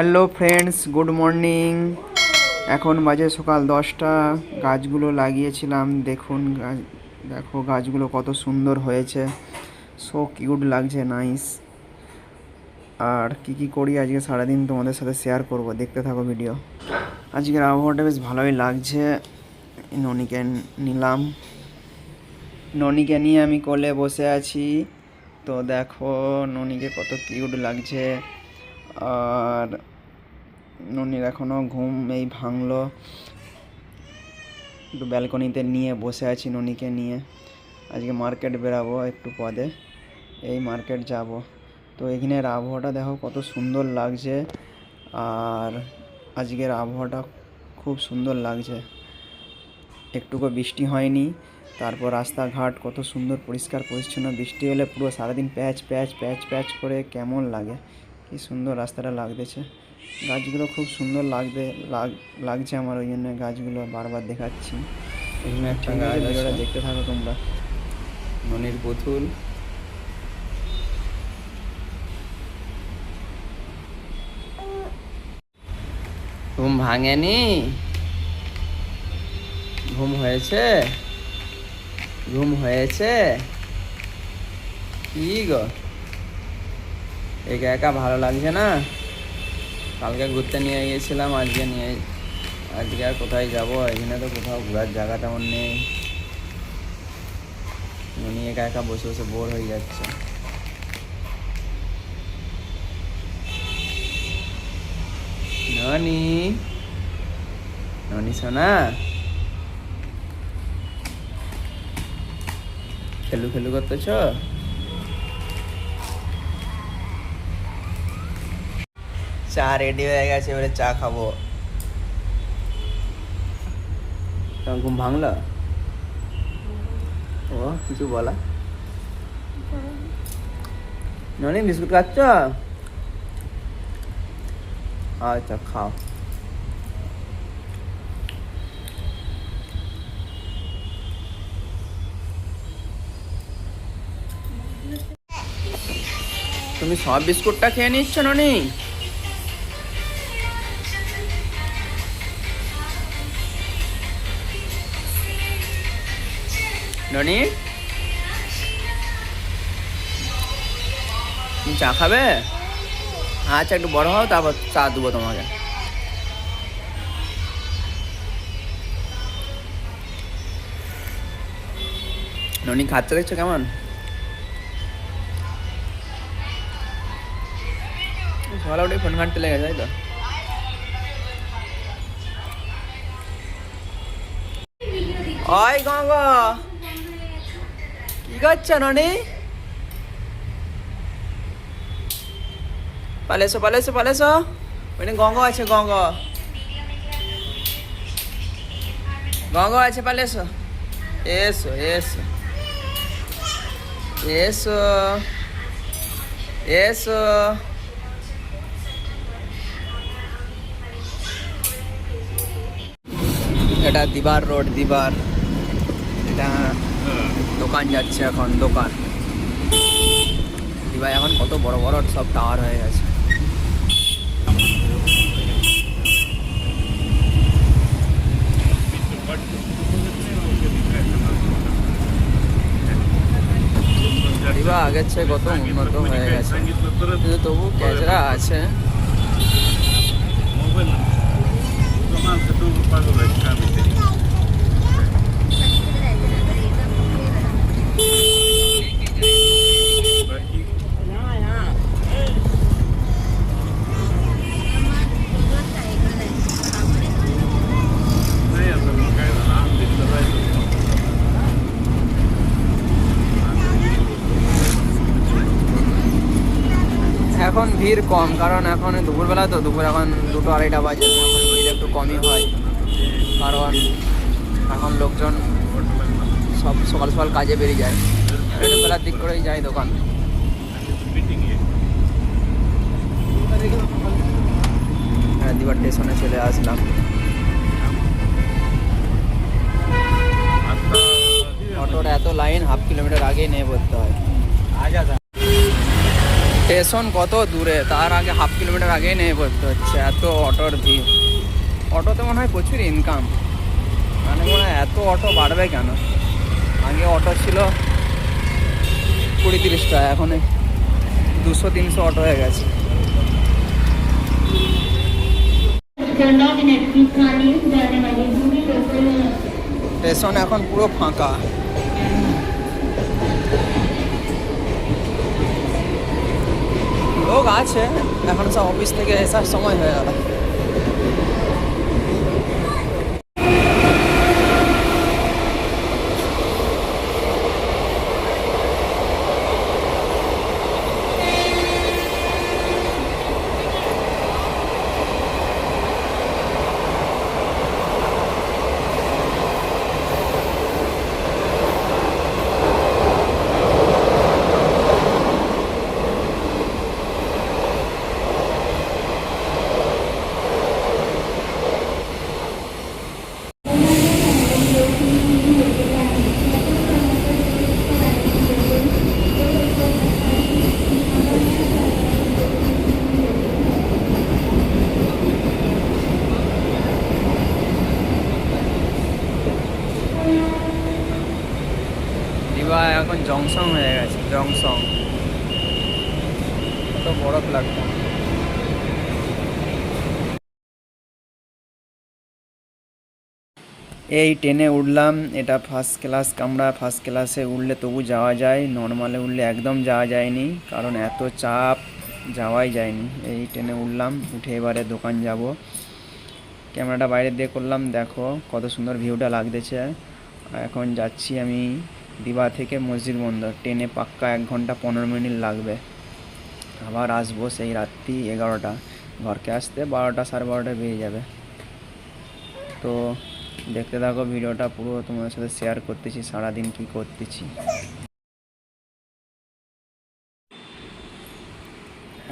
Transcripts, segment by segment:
Hello friends good morning এখন বাজে সকাল দশটা। গাছগুলো লাগিয়েছিলাম। দেখুন দেখো গাছগুলো কত সুন্দর হয়েছে। সো কিউট লাগছে নাইস আর কি কি করি আজকে সারাদিন তোমাদের সাথে শেয়ার করব, দেখতে থাকো ভিডিও আজকের আবহাওয়াটা বেশ ভালোই লাগছে। ননিকে নিলাম। ননিকে নিয়ে আমি কোলে বসে আছি। তো দেখো, ননিকে কত কিউট লাগছে। আর ননির এখনও ঘুম এই ভাঙলো। একটু ব্যালকনিতে নিয়ে বসে আছি ননিকে নিয়ে। আজকে মার্কেট বেরাবো একটু পদে। এই মার্কেট যাব। তো এখানের আবহাওয়াটা দেখো কত সুন্দর লাগছে। আর আজকের আবহাওয়াটা খুব সুন্দর লাগছে। একটুকু বৃষ্টি হয়নি। তারপর রাস্তাঘাট কত সুন্দর পরিষ্কার পরিচ্ছন্ন। বৃষ্টি হলে পুরো সারাদিন প্যাচ প্যাচ প্যাচ প্যাচ করে কেমন লাগে? কি সুন্দর রাস্তাটা লাগতেছে। গাছগুলো খুব সুন্দর লাগবে লাগছে আমার ওই জন্য গাছগুলো বারবার দেখাচ্ছি। এখানে একটা গাছ ভিডিওটা দেখতে থাকো তোমরা। ননির পুতুল। ঘুম ভাঙেনি? ঘুম হয়েছে? ঘুম হয়েছে? কি গো? একা একা ভালো লাগছে না? কালকে ঘুরতে নিয়ে গিয়েছিলাম, আজকে নিয়ে, আজকে আর কোথায় যাব? এখানে তো কোথাও ঘোরার জায়গা তেমন নেই। উনি একা একা বসে বসে বোর হয়ে যাচ্ছে। ননি? ননি সোনা? খেলু খেলু করতেছ? চা রেডি হয়ে গেছে, এবারে চা খাব। ঘুম ভাঙলো? ও, কিছু বলা? ননি বিস্কুট খাচ্ছ? আচ্ছা খাও। তুমি সব বিস্কুটটা খেয়ে নিচ্ছ ননি ননি? চা খাবে? আচ্ছা একটু বড় হও, তারপর চা দেবো তোমাকে। ননি, খাচ্ছে দেখছ কেমন? সকালে উঠে ফোন ঘাঁটতে লেগে যায় তো? ওই গঙ্গ! ননি পালেছো পালেছো পালেছো। ওইখানে গঙ্গ আছে, গঙ্গ। গঙ্গ আছে, পালেছো। এসো এসো। এসো এসো। এটা দিবার রোড, দিবার। দোকান যাচ্ছে এখন, দোকান। দিবার এখন কত বড় বড় সব টাওয়ার হয়ে গেছে। আগের চেয়ে কত উন্নত হয়ে গেছে। কিন্তু তবু ক্যাজরা আছে। এখন ভিড় কম, কারণ এখন দুপুরবেলা তো দুপুর এখন দুটো আড়াইটা বাজে, এখন ভিড় একটু কমই হয়। কারণ এখন লোকজন সব সকাল সকাল কাজে বেরিয়ে যায়। একটু বেলার দিক করেই যায় দোকান। হ্যাঁ দিবার স্টেশনে চলে আসলাম। অটোর এত লাইন, হাফ কিলোমিটার আগেই নিয়ে পড়তে হয়। স্টেশন কত দূরে? তার আগে হাফ কিলোমিটার আগেই নেমে পড়তে হচ্ছে, এত অটোর ভিড়। অটোতে মনে হয় প্রচুর ইনকাম মানে মনে হয় এত অটো বাড়বে কেন? আগে অটো ছিল কুড়ি তিরিশ টাকা, এখন দুশো তিনশো অটো হয়ে গেছে। স্টেশন এখন পুরো ফাঁকা। লোক আছে এখন সব অফিস থেকে আসার সময় হয়ে গেল। দিবা এখন জংশন হয়ে গেছে জংশন কত বড় প্ল্যাটফর্ম এই ট্রেনে উঠলাম, এটা ফার্স্ট ক্লাস কামরা ফার্স্ট ক্লাসে উঠলে তবু যাওয়া যায় নর্মালে উঠলে একদম যাওয়া যায়নি, কারণ এত চাপ, যাওয়াই যায়নি। এই ট্রেনে উঠলাম, উঠে এবারে দোকান যাব। ক্যামেরাটা বাইরে দিয়ে করলাম, দেখো কত সুন্দর ভিউটা লাগতেছে। এখন যাচ্ছি আমি দিবা থেকে মসজিদ বন্দর ট্রেনে পাক্কা এক ঘণ্টা পনেরো মিনিট লাগবে। আবার আসব সেই রাত্রি এগারোটা। ঘরকে আসতে বারোটা সাড়ে বারোটা বেজে যাবে। তো দেখতে থাকো ভিডিওটা পুরো। তোমাদের সাথে শেয়ার করতেছি, সারাদিন কি করতেছি।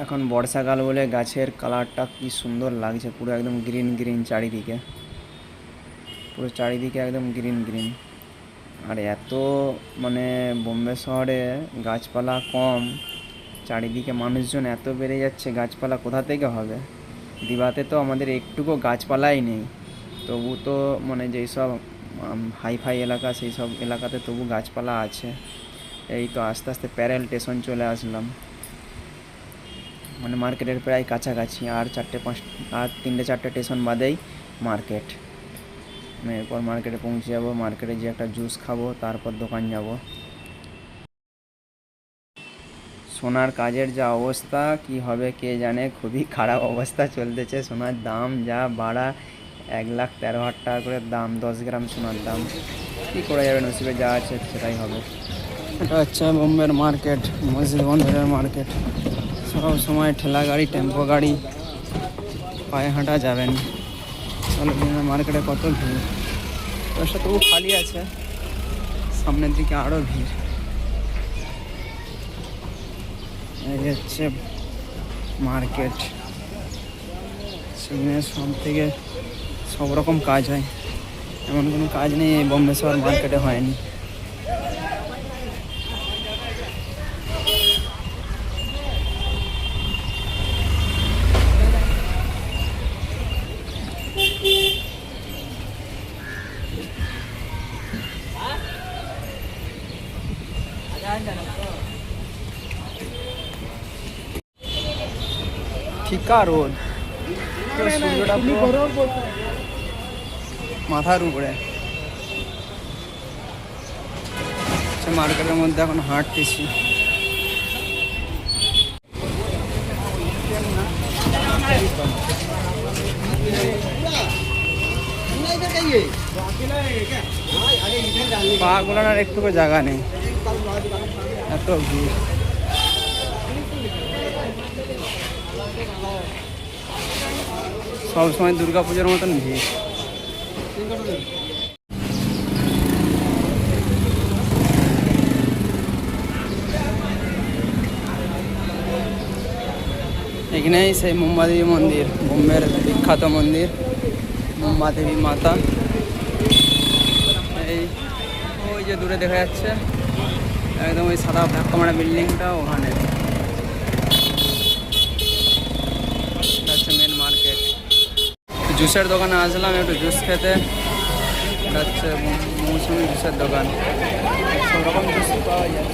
এখন বর্ষাকাল বলে গাছের কালারটা কি সুন্দর লাগছে। পুরো একদম গ্রিন গ্রিন চারিদিকে। পুরো চারিদিকে একদম গ্রিন গ্রিন আর এত মানে বোম্বে শহরে গাছপালা কম, চারিদিকে মানুষজন এত বেড়ে যাচ্ছে, গাছপালা কোথা থেকে হবে? দিবাতে তো আমাদের একটুকু গাছপালাই নেই। তবু তো মানে যেই সব হাইফাই এলাকা সেই সব এলাকাতে তবু গাছপালা আছে। এই তো আস্তে আস্তে প্যারেল স্টেশন চলে আসলাম। মানে মার্কেটের প্রায় কাছাকাছি, আর চারটে পাঁচ, আর তিনটে চারটে স্টেশন বাদেই মার্কেট। আমি এরপর মার্কেটে পৌঁছে যাব মার্কেটে যে একটা জুস খাব, তারপর দোকান যাব। সোনার কাজের যা অবস্থা, কি হবে কে জানে, খুবই খারাপ অবস্থা চলতেছে। সোনার দাম যা বাড়া, এক লাখ তেরো হাজার টাকা করে দাম, দশ গ্রাম সোনার দাম। কী করা যাবে, নসিবে যা আছে সেটাই হবে। এটা হচ্ছে বোম্বের মার্কেট মসজিদ মার্কেট সব সময় ঠেলা গাড়ি, টেম্পো গাড়ি, পায়ে হাঁটা যাবেন মার্কেটে কত ভিড়। ব্যবসা তবু খালি আছে, সামনের দিকে আরও ভিড়। এই হচ্ছে মার্কেট। সেখানে সব থেকে সব রকম কাজ হয়। এমন কোনো কাজ নেই বম্বে শহর মার্কেটে হয়নি। ফিকা রোদ সূর্যটা মাথার উপরে। সে মার্কেটের মধ্যে এখন হাঁটতেছি। পা গোলানোর একটুকু জায়গা নেই। এত ভিড়। সব সময় দুর্গা পুজোর মতন ভিড়। এখানেই সেই মুম্বাদেবী মন্দির, বোম্বের বিখ্যাত মন্দির মুম্বাদেবী মাতা। এই, ওই যে দূরে দেখা যাচ্ছে, একদম ওই সাদা ধাক্কা বিল্ডিংটা ওখানে। জুসের দোকানে আসলাম, একটু জুস খেতে। হচ্ছে মৌসুমি জুসের দোকান। সব রকম জুস পাওয়া যায়।